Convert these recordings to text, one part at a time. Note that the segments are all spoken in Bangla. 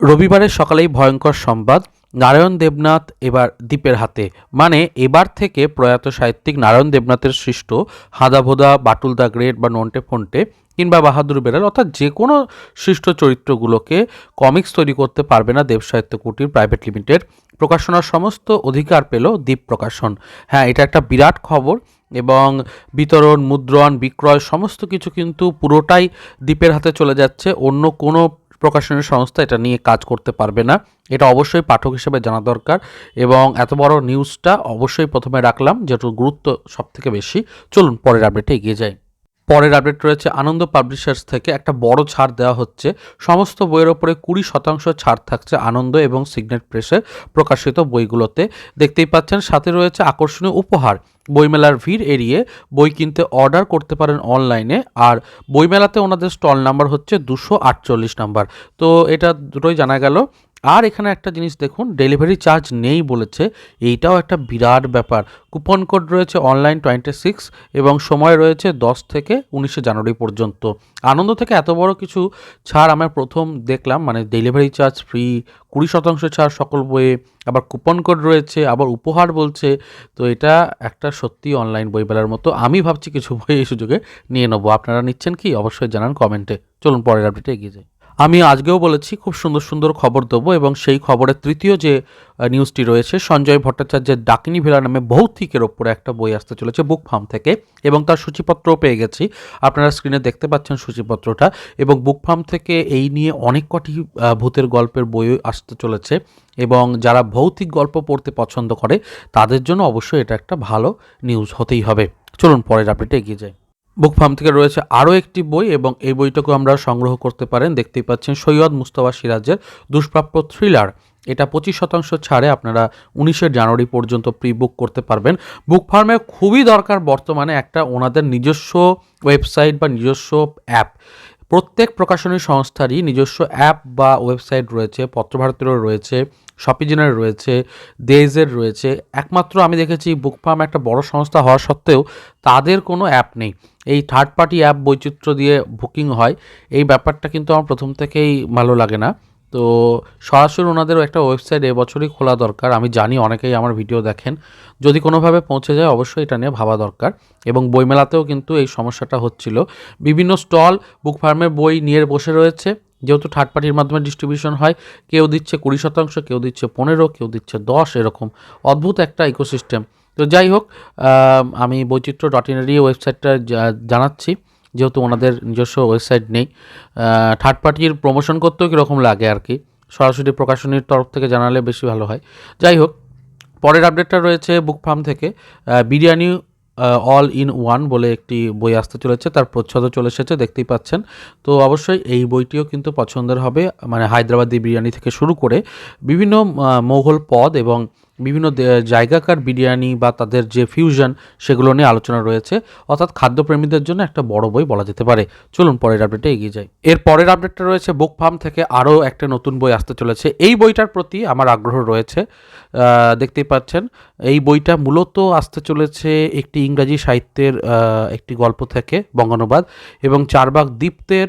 রবিবারের সকালেই ভয়ঙ্কর সংবাদ, নারায়ণ দেবনাথ এবার দ্বীপের হাতে। মানে এবার থেকে প্রয়াত সাহিত্যিক নারায়ণ দেবনাথের সৃষ্ট হাদাভোদা বাটুল দা গ্রেট বা নন্টে ফন্টে কিংবা বাহাদুর বেড়াল অর্থাৎ যে কোনো সৃষ্ট চরিত্রগুলোকে কমিক্স তৈরি করতে পারবে না দেব সাহিত্য কুটির প্রাইভেট লিমিটেড। প্রকাশনার সমস্ত অধিকার পেল দ্বীপ প্রকাশন। হ্যাঁ এটা একটা বিরাট খবর এবং বিতরণ, মুদ্রণ, বিক্রয়, সমস্ত কিছু কিন্তু পুরোটাই দ্বীপের হাতে চলে যাচ্ছে। অন্য কোনো প্রকাশনের সংস্থা এটা নিয়ে কাজ করতে পারবে না। এটা অবশ্যই পাঠক হিসেবে জানা দরকার এবং এত বড় নিউজটা অবশ্যই প্রথমে রাখলাম যেহেতু গুরুত্ব সব থেকে বেশি। চলুন পরের আপডেটে এগিয়ে যাই। পরের আপডেট রয়েছে আনন্দ পাবলিশার্স থেকে একটা বড় ছাড় দেওয়া হচ্ছে। সমস্ত বইয়ের ওপরে কুড়ি শতাংশ ছাড় থাকছে আনন্দ এবং সিগনেট প্রেসে প্রকাশিত বইগুলোতে। দেখতেই পাচ্ছেন, সাথে রয়েছে আকর্ষণীয় উপহার। বইমেলার ভিড় এড়িয়ে বই কিনতে অর্ডার করতে পারেন অনলাইনে, আর বইমেলাতে ওনাদের স্টল নাম্বার হচ্ছে দুশো আটচল্লিশ নাম্বার। তো এটা দুটোই জানা গেল। আর এখানে একটা জিনিস দেখুন, ডেলিভারি চার্জ নেই বলেছে, এইটাও একটা বিরাট ব্যাপার। কুপন কোড রয়েছে অনলাইন টোয়েন্টি সিক্স এবং সময় রয়েছে দশ থেকে উনিশে জানুয়ারি পর্যন্ত। আনন্দ থেকে এত বড় কিছু ছাড় আমরা প্রথম দেখলাম মানে ডেলিভারি চার্জ ফ্রি, কুড়ি শতাংশ ছাড় সকল বইয়ে, আবার কুপন কোড রয়েছে, আবার উপহার বলছে, তো এটা একটা সত্যি অনলাইন বই বেলার মতো আমি ভাবছি কিছু বই এই সুযোগে নিয়ে নেব। আপনারা নিচ্ছেন কি? অবশ্যই জানান কমেন্টে। চলুন পরের আপডেটে এগিয়ে যাই। আমি আজকেও বলেছি, খুব সুন্দর সুন্দর খবর দেবো এবং সেই খবরের তৃতীয় যে নিউজটি রয়েছে, সঞ্জয় ভট্টাচার্যের ডাকিনী ভেলা নামে ভৌতিকের ওপরে একটা বই আসতে চলেছে বুক ফার্ম থেকে এবং তার সূচিপত্রও পেয়ে গেছি। আপনারা স্ক্রিনে দেখতে পাচ্ছেন সূচিপত্রটা এবং বুক ফার্ম থেকে এই নিয়ে অনেক কটি ভূতের গল্পের বই আসতে চলেছে এবং যারা ভৌতিক গল্প পড়তে পছন্দ করে, তাদের জন্য অবশ্যই এটা একটা ভালো নিউজ হতেই হবে। চলুন পরের আপডেটে এগিয়ে যাই। বুক ফার্ম থেকে রয়েছে আরও একটি বই এবং এই বইটাকেও আমরা সংগ্রহ করতে পারেন। দেখতেই পাচ্ছেন সৈয়দ মুস্তফা সিরাজের দুষ্প্রাপ্য থ্রিলার। এটা পঁচিশ শতাংশ ছাড়ে আপনারা উনিশে জানুয়ারি পর্যন্ত প্রি বুক করতে পারবেন। বুক ফার্মে খুবই দরকার বর্তমানে একটা ওনাদের নিজস্ব ওয়েবসাইট বা নিজস্ব অ্যাপ। প্রত্যেক প্রকাশনী সংস্থারই নিজস্ব অ্যাপ বা ওয়েবসাইট রয়েছে, পত্রভারতীরও রয়েছে, শপিজেনের রয়েছে, দেজের রয়েছে। একমাত্র আমি দেখেছি বুক ফার্ম একটা বড় সংস্থা হওয়া সত্ত্বেও তাদের কোনো অ্যাপ নেই। এই থার্ড পার্টি অ্যাপ বৈচিত্র্য দিয়ে বুকিং হয়। এই ব্যাপারটা কিন্তু আমার প্রথম থেকেই ভালো লাগে না। তো সরাসরি ওনাদেরও একটা ওয়েবসাইট এবছরই খোলা দরকার। আমি জানি অনেকেই আমার ভিডিও দেখেন। যদি কোনোভাবে পৌঁছে যায়, অবশ্যই এটা নিয়ে ভাবা দরকার। এবং বইমেলাতেও কিন্তু এই সমস্যাটা হচ্ছিল। বিভিন্ন স্টল, বুক ফার্মের বই নিয়ে বসে রয়েছে। যেহেতু থার্ড পার্টির মাধ্যমে ডিস্ট্রিবিউশন হয়, কেউ দিচ্ছে কুড়ি শতাংশ, কেউ দিচ্ছে পনেরো, কেউ দিচ্ছে দশ, এরকম। অদ্ভুত একটা ইকোসিস্টেম। তো যাই হোক আমি বৈচিত্র্য ডট ইনেরই ওয়েবসাইটটা জানাচ্ছি। যেহেতু ওনাদের নিজস্ব ওয়েবসাইট নেই থার্ড পার্টির প্রমোশন করতেও কীরকম লাগে আর কি? সরাসরি প্রকাশনীর তরফ থেকে জানালে বেশি ভালো হয়। যাই হোক, পরের আপডেটটা রয়েছে বুক ফার্ম থেকে। বিরিয়ানি অল ইন ওয়ান বলে একটি বই আসতে চলেছে, তার প্রচ্ছদও চলে এসেছে, দেখতেই পাচ্ছেন। তো অবশ্যই এই বইটিও কিন্তু পছন্দের হবে মানে হায়দ্রাবাদি বিরিয়ানি থেকে শুরু করে বিভিন্ন মোঘল পদ এবং বিভিন্ন জায়গাকার বিরিয়ানি বা তাদের যে ফিউশন সেগুলো নিয়ে আলোচনা রয়েছে। অর্থাৎ খাদ্যপ্রেমীদের জন্য একটা বড় বই বলা যেতে পারে। চলুন পরের আপডেটে এগিয়ে যাই। এর পরের আপডেটটা রয়েছে বুক ফার্ম থেকে আরও একটা নতুন বই আসতে চলেছে। এই বইটার প্রতি আমার আগ্রহ রয়েছে। দেখতেই পাচ্ছেন, এই বইটা মূলত আসতে চলেছে একটি ইংরাজি সাহিত্যের একটি গল্প থেকে বঙ্গানুবাদ এবং চারবাগ দীপ্তের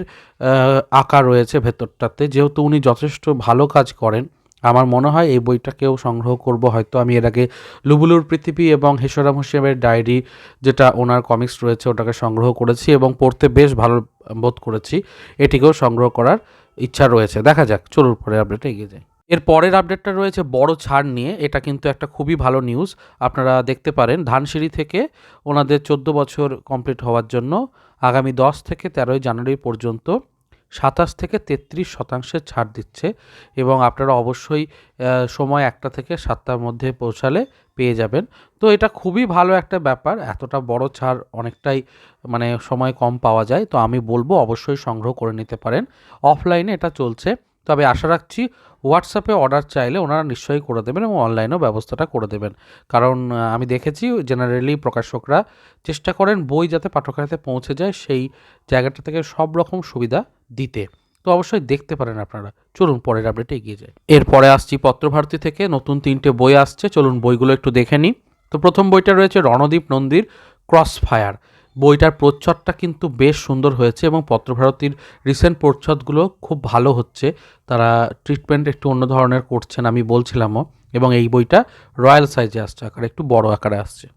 আঁকা রয়েছে ভেতরটাতে। যেহেতু উনি যথেষ্ট ভালো কাজ করেন আমার মনে হয় এই বইটাকেও সংগ্রহ করব। হয়তো আমি এর আগে লুবুলুর পৃথিবী এবং হেসরাম হোসেনের ডায়েরি যেটা ওনার কমিক্স রয়েছে ওটাকে সংগ্রহ করেছি এবং পড়তে বেশ ভালো বোধ করেছি। এটিকেও সংগ্রহ করার ইচ্ছা রয়েছে। দেখা যাক, চলুন পরে আপডেটে এগিয়ে যাই। এর পরের আপডেটটা রয়েছে বড় ছাড় নিয়ে। এটা কিন্তু একটা খুবই ভালো নিউজ। আপনারা দেখতে পারেন, ধানসিঁড়ি থেকে ওনাদের চোদ্দ বছর কমপ্লিট হওয়ার জন্য আগামী দশ থেকে তেরোই জানুয়ারি পর্যন্ত সাতাশ থেকে তেত্রিশ শতাংশের ছাড় দিচ্ছে এবং আপনারা অবশ্যই সময় একটা থেকে সাতটার মধ্যে পৌঁছালে পেয়ে যাবেন। তো এটা খুবই ভালো একটা ব্যাপার, এতটা বড় ছাড় অনেকটাই মানে সময় কম পাওয়া যায়। তো আমি বলব অবশ্যই সংগ্রহ করে নিতে পারেন। অফলাইনে এটা চলছে। তবে আশা রাখছি হোয়াটসঅ্যাপে অর্ডার চাইলে ওনারা নিশ্চয়ই করে দেবেন এবং অনলাইনেও ব্যবস্থাটা করে দেবেন। কারণ আমি দেখেছি জেনারেলি প্রকাশকরা চেষ্টা করেন বই যাতে পাঠকের হাতে পৌঁছে যায়, সেই জায়গাটা থেকে সব রকম সুবিধা দিতে। তো অবশ্যই দেখতে পারেন আপনারা। চলুন, পরের আপডেটে এগিয়ে যাই। এরপরে আসছি পত্রভারতী থেকে। নতুন তিনটে বই আসছে। চলুন, বইগুলো একটু দেখে নিই। তো প্রথম বইটা রয়েছে রণদীপ নন্দীর ক্রস ফায়ার বইটার প্রচ্ছদটা কিন্তু বেশ সুন্দর হয়েছে এবং পত্রভারতীর রিসেন্ট প্রচ্ছদগুলো খুব ভালো হচ্ছে। তারা ট্রিটমেন্ট একটু অন্য ধরনের করছেন, আমি বলছিলামও। এবং এই বইটা রয়্যাল সাইজে আসছে, আকারে একটু বড় আকারে আসছে।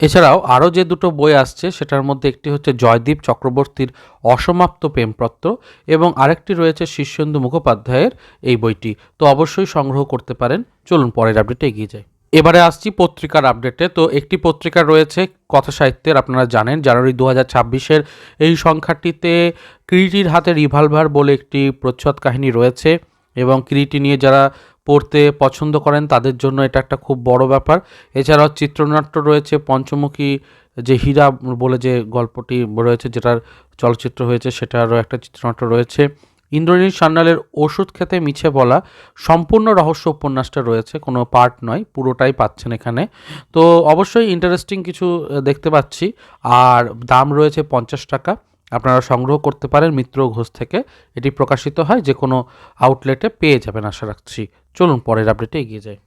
এছাড়াও আরও যে দুটো বই আসছে, সেটার মধ্যে একটি হচ্ছে জয়দীপ চক্রবর্তীর অসমাপ্ত প্রেমপত্র এবং আরেকটি রয়েছে শীর্ষেন্দু মুখোপাধ্যায়ের এই বইটি। তো অবশ্যই সংগ্রহ করতে পারেন। চলুন পরের আপডেটে এগিয়ে যাই। এবারে আসছি পত্রিকার আপডেটে। তো একটি পত্রিকা রয়েছে, কথা সাহিত্যের, আপনারা জানেন, জানুয়ারি দু হাজার ছাব্বিশের এই সংখ্যাটিতে ক্রিটির হাতে রিভলভার বলে একটি প্রচ্ছদ কাহিনী রয়েছে। এবং ক্রিটি নিয়ে যারা পড়তে পছন্দ করেন, তাদের জন্য এটা একটা খুব বড় ব্যাপার। এছাড়াও চিত্রনাট্য রয়েছে, পঞ্চমুখী যে হীরা বলে যে গল্পটি রয়েছে, যেটার চলচ্চিত্র হয়েছে, সেটারও একটা চিত্রনাট্য রয়েছে। ইন্দ্রনীল সান্যালের ওষুধ খেতে মিছে বলা সম্পূর্ণ রহস্য উপন্যাসটা রয়েছে, কোনো পার্ট নয়, পুরোটাই পাচ্ছেন এখানে। তো অবশ্যই ইন্টারেস্টিং কিছু দেখতে পাচ্ছি, আর দাম রয়েছে পঞ্চাশ টাকা। আপনারা সংগ্রহ করতে পারেন মিত্র ঘোষ থেকে। এটি প্রকাশিত হয় যে কোনো আউটলেটে পেয়ে যাবেন আশা রাখছি। চলুন পরের আপডেটে এগিয়ে যাই।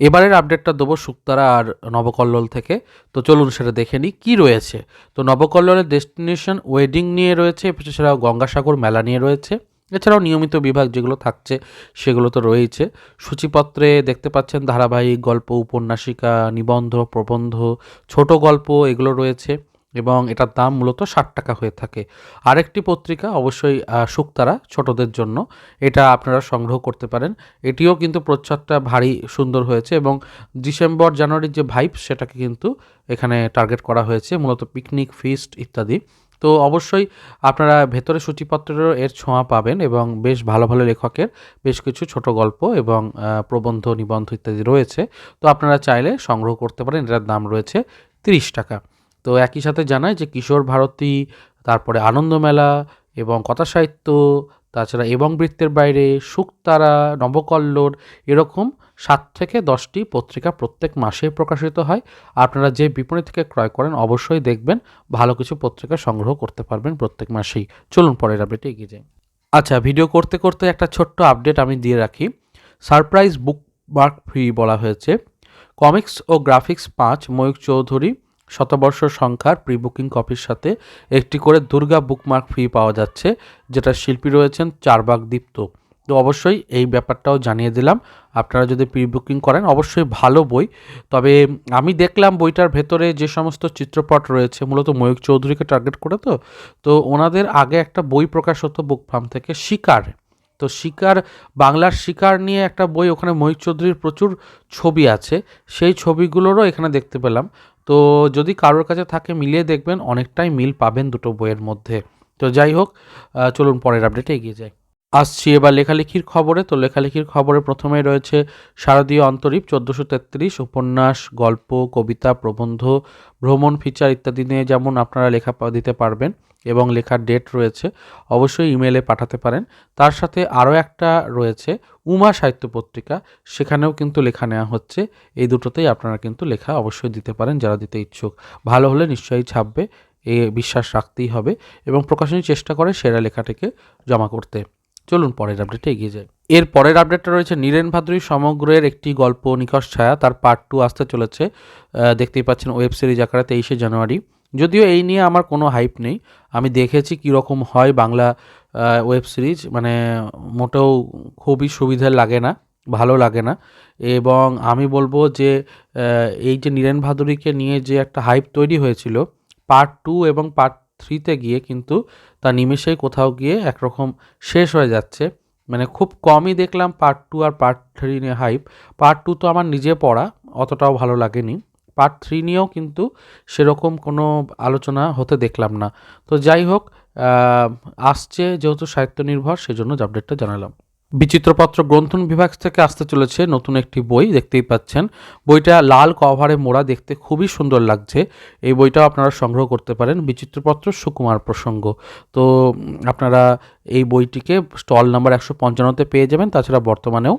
এবারের আপডেটটা দেবো শুক্তারা আর নবকল্লোল থেকে। তো চলুন সেটা দেখে নিই কী রয়েছে। তো নবকল্লোলের ডেস্টিনেশন ওয়েডিং নিয়ে রয়েছে, এছাড়াও গঙ্গাসাগর মেলা নিয়ে রয়েছে। এছাড়াও নিয়মিত বিভাগ যেগুলো থাকছে, সেগুলো তো রয়েছে সূচিপত্রে দেখতে পাচ্ছেন ধারাবাহিক গল্প, উপন্যাসিকা, নিবন্ধ, প্রবন্ধ, ছোট গল্প এগুলো রয়েছে। এবং এটার দাম মূলত ষাট টাকা হয়ে থাকে। আরেকটি পত্রিকা অবশ্যই শুকতারা ছোটদের জন্য। এটা আপনারা সংগ্রহ করতে পারেন। এটিও কিন্তু প্রচ্ছদটা ভারী সুন্দর হয়েছে এবং ডিসেম্বর, জানুয়ারির যে ভাইব, সেটাকে কিন্তু এখানে টার্গেট করা হয়েছে, মূলত পিকনিক, ফিস্ট ইত্যাদি। তো অবশ্যই আপনারা ভেতরে সূচিপত্রেরও এর ছোঁয়া পাবেন এবং বেশ ভালো ভালো লেখকের বেশ কিছু ছোট গল্প এবং প্রবন্ধ, নিবন্ধ ইত্যাদি রয়েছে। তো আপনারা চাইলে সংগ্রহ করতে পারেন। এটার দাম রয়েছে তিরিশ টাকা। তো একই সাথে জানায় যে কিশোর ভারতী, তারপরে আনন্দমেলা এবং কথা সাহিত্য, তাছাড়া এবং বৃত্তের বাইরে শুকতারা নবকল্লোর এরকম সাত থেকে দশটি পত্রিকা প্রত্যেক মাসে প্রকাশিত হয়। আপনারা যে বিপণী থেকে ক্রয় করেন অবশ্যই দেখবেন, ভালো কিছু পত্রিকা সংগ্রহ করতে পারবেন প্রত্যেক মাসেই। চলুন পরের আপডেটে এগিয়ে যাই। আচ্ছা ভিডিও করতে করতে একটা ছোট্ট আপডেট আমি দিয়ে রাখি। সারপ্রাইজ বুক মার্ক ফ্রি বলা হয়েছে। কমিক্স ও গ্রাফিক্স পাঁচ ময়ূক চৌধুরী শতবর্ষ সংখ্যার প্রি বুকিং কপির সাথে একটি করে দুর্গা বুকমার্ক ফ্রি পাওয়া যাচ্ছে, যেটা শিল্পী রয়েছেন চারবাগ দীপ্ত। তো অবশ্যই এই ব্যাপারটাও জানিয়ে দিলাম। আপনারা যদি প্রি বুকিং করেন, অবশ্যই ভালো বই। তবে আমি দেখলাম বইটার ভেতরে যে সমস্ত চিত্রপট রয়েছে, মূলত ময়ূক চৌধুরীকে টার্গেট করে তো তো ওনাদের আগে একটা বই প্রকাশ হতো বুক ফার্ম থেকে, শিকার। তো শিকার, বাংলার শিকার নিয়ে একটা বই ওখানে ময়ূক চৌধুরীর প্রচুর ছবি আছে, সেই ছবিগুলোরও এখানে দেখতে পেলাম। তো যদি কারোর কাছে থাকে মিলিয়ে দেখবেন, অনেকটাই মিল পাবেন দুটো বইয়ের মধ্যে। তো যাই হোক চলুন পরের আপডেটে এগিয়ে যাই। আসছি এবার লেখালেখির খবরে। তো লেখালেখির খবরে প্রথমেই রয়েছে শারদীয় অন্তরীপ, চোদ্দোশো তেত্রিশ, উপন্যাস, গল্প, কবিতা, প্রবন্ধ, ভ্রমণ, ফিচার ইত্যাদি নিয়ে যেমন আপনারা লেখা দিতে পারবেন এবং লেখার ডেট রয়েছে, অবশ্যই ইমেলে পাঠাতে পারেন। তার সাথে আরও একটা রয়েছে, উমা সাহিত্য পত্রিকা, সেখানেও কিন্তু লেখা নেওয়া হচ্ছে। এই দুটোতেই আপনারা কিন্তু লেখা অবশ্যই দিতে পারেন যারা দিতে ইচ্ছুক। ভালো হলে নিশ্চয়ই ছাপবে, এ বিশ্বাস রাখতেই হবে এবং প্রকাশনী চেষ্টা করে সেরা লেখাটিকে জমা করতে। চলুন পরের আপডেটে এগিয়ে যাই। এর পরের আপডেটটা রয়েছে, নীরেন ভাদ্রী সমগ্রের একটি গল্প নিকশ ছায়া, তার পার্ট টু আসতে চলেছে। দেখতেই পাচ্ছেন ওয়েব সিরিজ আকারে তেইশে জানুয়ারি। যদিও এই নিয়ে আমার কোনো হাইপ নেই, আমি দেখেছি কীরকম হয় বাংলা ওয়েব সিরিজ মানে মোটেও খুবই সুবিধা লাগে না, ভালো লাগে না। এবং আমি বলব যে এই যে নীরেন ভাদুরীকে নিয়ে যে একটা হাইপ তৈরি হয়েছিল পার্ট টু এবং পার্ট থ্রিতে গিয়ে কিন্তু তা নিমেষেই কোথাও গিয়ে একরকম শেষ হয়ে যাচ্ছে। মানে খুব কমই দেখলাম পার্ট টু আর পার্ট থ্রি নিয়ে হাইপ পার্ট টু তো আমার নিজে পড়া, অতটাও ভালো লাগেনি। পার্ট থ্রি নিয়েও কিন্তু সেরকম কোনো আলোচনা হতে দেখলাম না। তো যাই হোক আসছে যেহেতু সাহিত্য নির্ভর, সেজন্য আপডেটটা জানালাম। বিচিত্রপত্র গ্রন্থন বিভাগ থেকে আসতে চলেছে নতুন একটি বই, দেখতেই পাচ্ছেন। বইটা লাল কভারে মোড়া, দেখতে খুবই সুন্দর লাগছে। এই বইটাও আপনারা সংগ্রহ করতে পারেন। বিচিত্রপত্র সুকুমার প্রসঙ্গ। তো আপনারা এই বইটিকে স্টল নাম্বার একশো পঞ্চান্নতে পেয়ে যাবেন। তাছাড়া বর্তমানেও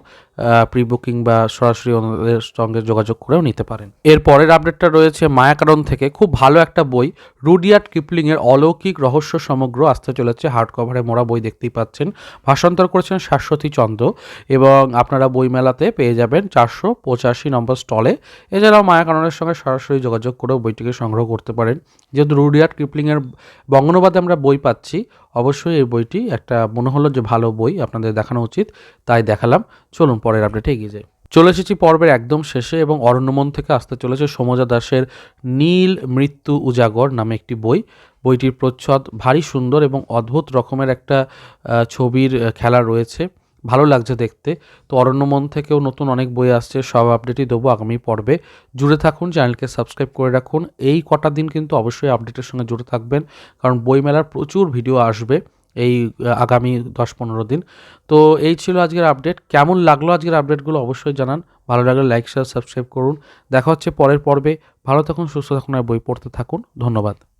প্রি বুকিং বা সরাসরি ওনাদের সঙ্গে যোগাযোগ করেও নিতে পারেন। এর পরের আপডেটটা রয়েছে মায়াকারণ থেকে। খুব ভালো একটা বই। রুডিয়ার্ড কিপলিংয়ের অলৌকিক রহস্য সমগ্র আসতে চলেছে হার্ড কভারে মোড়া বই দেখতেই পাচ্ছেন। ভাষান্তর করেছেন শাশ্বতী চন্দ্র এবং আপনারা বইমেলাতে পেয়ে যাবেন চারশো পঁচাশি নম্বর স্টলে এছাড়াও মায়াকাননের সঙ্গে সরাসরি যোগাযোগ করেও বইটিকে সংগ্রহ করতে পারেন। যেহেতু রুডিয়ার্ড কিপলিংয়ের বঙ্গনুবাদে আমরা বই পাচ্ছি, অবশ্যই এই বইটি একটা মনে হলো যে ভালো বই আপনাদের দেখানো উচিত, তাই দেখালাম। চলুন পরের আপডেটে এগিয়ে যাই। চলে এসেছি পর্বের একদম শেষে এবং অরণ্যমন থেকে আসতে চলেছে সমজা দাসের নীল মৃত্যু উজাগর নামে একটি বই। বইটির প্রচ্ছদ ভারী সুন্দর এবং অদ্ভুত রকমের একটা ছবির খেলা রয়েছে। ভালো লাগছে দেখতে। তো অরণ্যমন থেকেও নতুন অনেক বই আসছে, সব আপডেটই দেবো আগামী পর্বে। জুড়ে থাকুন চ্যানেলকে সাবস্ক্রাইব করে রাখুন। এই কটা দিন কিন্তু অবশ্যই আপডেটের সঙ্গে জুড়ে থাকবেন, কারণ বইমেলার প্রচুর ভিডিও আসবে এই আগামী দশ পনেরো দিন। তো এই ছিল আজকের আপডেট কেমন লাগল আজকের আপডেটগুলো অবশ্যই জানান। ভালো লাগলে লাইক শেয়ার সাবস্ক্রাইব করুন। দেখা হচ্ছে পরের পর্বে। ভালো থাকুন, সুস্থ থাকুন আর বই পড়তে থাকুন। ধন্যবাদ।